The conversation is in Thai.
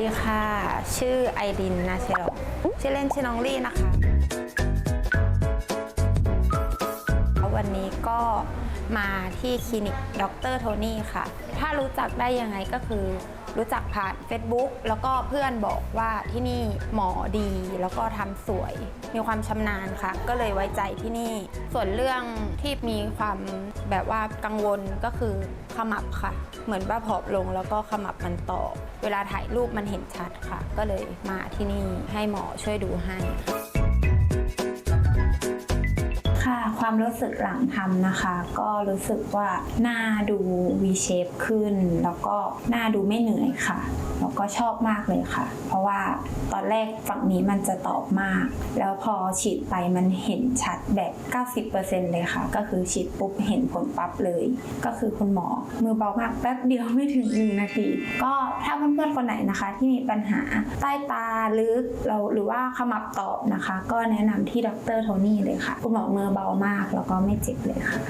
ดีค่ะ ชื่อไอรินนาเชลชื่อเล่นชื่อน้องลี่นะคะ วันนี้ก็มาที่คลินิกดรโทนี่ค่ะ ถ้ารู้จักได้ยังไงก็คือ รู้จักผ่าน Facebook แล้วก็เพื่อนบอกว่าที่นี่หมอดี แล้วก็ทำสวย มีความชำนาญค่ะ ก็เลยไว้ใจที่นี่ ส่วนเรื่องที่มีความแบบว่ากังวลก็คือขมับค่ะ เหมือนว่าผอมลงแล้วก็ขมับมันต่อ เวลาถ่ายรูปมันเห็นชัดค่ะ ก็เลยมาที่นี่ให้หมอช่วยดูให้ ค่ะ ความรู้สึกหลังทำนะคะ ก็รู้สึกว่าหน้าดู V shape ขึ้น แล้วก็หน้าดูไม่เหนื่อยค่ะ แล้วก็ชอบมากเลยค่ะ เพราะว่าตอนแรกฝั่งนี้มันจะตอบมาก แล้วพอฉีดไปมันเห็นชัดแบบ 90%เลยค่ะ ก็คือฉีดปุ๊บเห็นผลปั๊บเลย ก็คือคุณหมอมือเบามากแป๊บเดียวไม่ถึง 1 นาที ก็ถ้าเพื่อนๆคนไหนนะคะ ที่มีปัญหาใต้ตาลึกเราหรือว่าขมับตอบนะคะ ก็แนะนำที่ดรโทนี่เลยค่ะ คุณหมอมือเบามากแล้วก็ไม่เจ็บเลยค่ะ